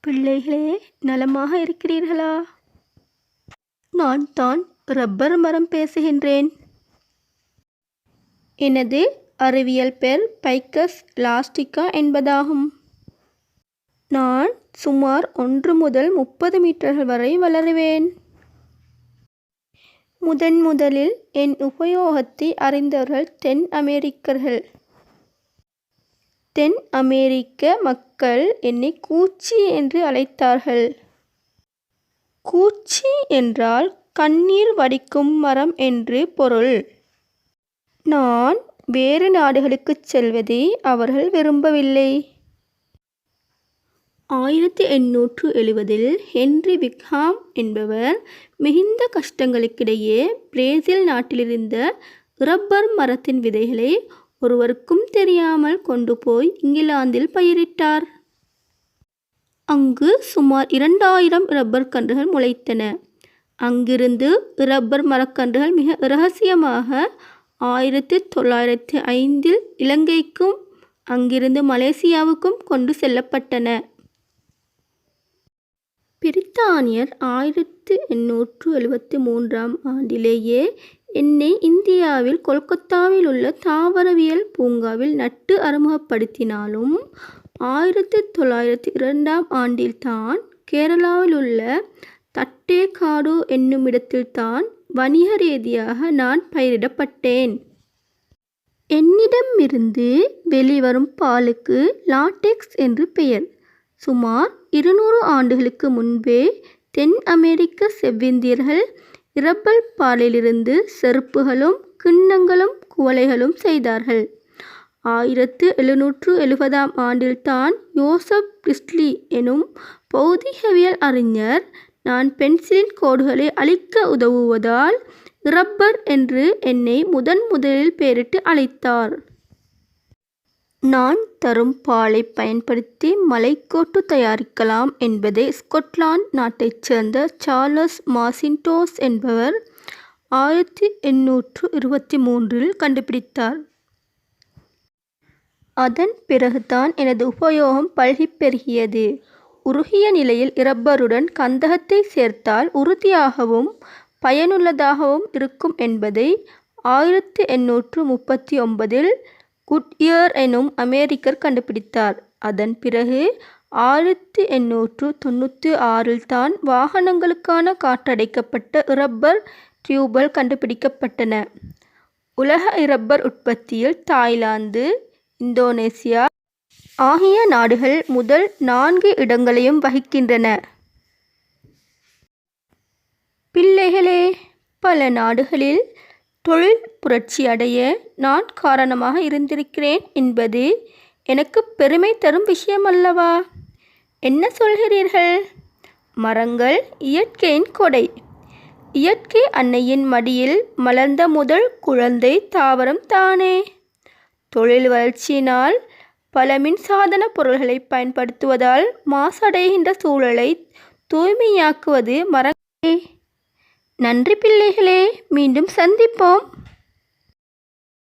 பிள்ளைகளே நலமாக இருக்கிறீர்களா? நான் தான் ரப்பர் மரம் பேசுகின்றேன். எனது அறிவியல் பெயர் பைக்கஸ் லாஸ்டிகா என்பதாகும். நான் சுமார் ஒன்று முதல் முப்பது மீட்டர்கள் வரை வளருவேன். முதன் முதலில் என் உபயோகத்தை அறிந்தவர்கள் தென் அமெரிக்கர்கள். தென் அமெரிக்க மக்கள் என்னை கூச்சி என்று அழைத்தார்கள். கூச்சி என்றால் கண்ணீர் வடிக்கும் மரம் என்று பொருள். நான் வேறு நாடுகளுக்கு செல்வதை அவர்கள் விரும்பவில்லை. ஆயிரத்தி எண்ணூற்று எழுபதில் ஹென்றி விக்ஹாம் என்பவர் மிகுந்த கஷ்டங்களுக்கிடையே பிரேசில் நாட்டிலிருந்த ரப்பர் மரத்தின் விதைகளை ஒருவருக்கும் தெரியாமல் கொண்டு போய் இங்கிலாந்தில் பயிரிட்டார். அங்கு சுமார் இரண்டாயிரம் ரப்பர் கன்றுகள் முளைத்தன. அங்கிருந்து ரப்பர் மரக்கன்றுகள் மிக இரகசியமாக ஆயிரத்தி தொள்ளாயிரத்தி ஐந்தில் இலங்கைக்கும் அங்கிருந்து மலேசியாவுக்கும் கொண்டு செல்லப்பட்டன. பிரித்தானியர் ஆயிரத்தி எண்ணூற்று எழுபத்தி மூன்றாம் ஆண்டிலேயே என்னை இந்தியாவில் கொல்கத்தாவில் உள்ள தாவரவியல் பூங்காவில் நட்டு அறிமுகப்படுத்தினாலும் ஆயிரத்தி தொள்ளாயிரத்தி இரண்டாம் ஆண்டில்தான் கேரளாவில் உள்ள தட்டேகாடு என்னுமிடத்தில்தான் வணிக ரீதியாக நான் பயிரிடப்பட்டேன். என்னிடமிருந்து வெளிவரும் பாலுக்கு லாட்டெக்ஸ் என்று பெயர். சுமார் இருநூறு ஆண்டுகளுக்கு முன்பே தென் அமெரிக்க செவ்விந்தியர்கள் இரப்பல் பாலிலிருந்து செருப்புகளும் கிண்ணங்களும் குவளைகளும் செய்தார்கள். ஆயிரத்து எழுநூற்று எழுபதாம் ஆண்டில்தான் யோசப் பிரிஸ்லி எனும் பௌதிகவியல் அறிஞர் நான் பென்சிலின் கோடுகளை அழிக்க உதவுவதால் இரப்பர் என்று என்னை முதன் முதலில் பெயரிட்டு அழைத்தார். நான் தரும் பாலை பயன்படுத்தி மலைக்கோட்டு தயாரிக்கலாம் என்பதை ஸ்கொட்லாந்து நாட்டைச் சேர்ந்த சார்லஸ் மாசின்டோஸ் என்பவர் ஆயிரத்தி எண்ணூற்று இருபத்தி மூன்றில் கண்டுபிடித்தார். அதன் பிறகுதான் எனது உபயோகம் பல்கிப்பெருகியது. உருகிய நிலையில் இரப்பருடன் கந்தகத்தை சேர்த்தால் உறுதியாகவும் பயனுள்ளதாகவும் இருக்கும் என்பதை ஆயிரத்தி எண்ணூற்று முப்பத்தி ஒன்பதில் குட்இயர் எனும் அமெரிக்கர் கண்டுபிடித்தார். அதன் பிறகு ஆயிரத்தி எண்ணூற்று தொண்ணூற்றி ஆறில் தான் வாகனங்களுக்கான காற்றடைக்கப்பட்ட இரப்பர் டியூபல் கண்டுபிடிக்கப்பட்டன. உலக இரப்பர் உற்பத்தியில் தாய்லாந்து இந்தோனேசியா ஆகிய நாடுகள் முதல் நான்கு இடங்களையும் வகிக்கின்றன. பிள்ளைகளே பல நாடுகளில் தொழில் புரட்சி அடைய நான் காரணமாக இருந்திருக்கிறேன் என்பது எனக்கு பெருமை தரும் விஷயமல்லவா? என்ன சொல்கிறீர்கள்? மரங்கள் இயற்கையின் கொடை. இயற்கை அன்னையின் மடியில் மலர்ந்த முதல் குழந்தை தாவரம் தானே. தொழில் வளர்ச்சியினால் பல மின்சாதன பொருள்களை பயன்படுத்துவதால் மாசடைகின்ற சூழலை தூய்மையாக்குவது மரங்களே. நன்றி பிள்ளைகளே மீண்டும் சந்திப்போம்.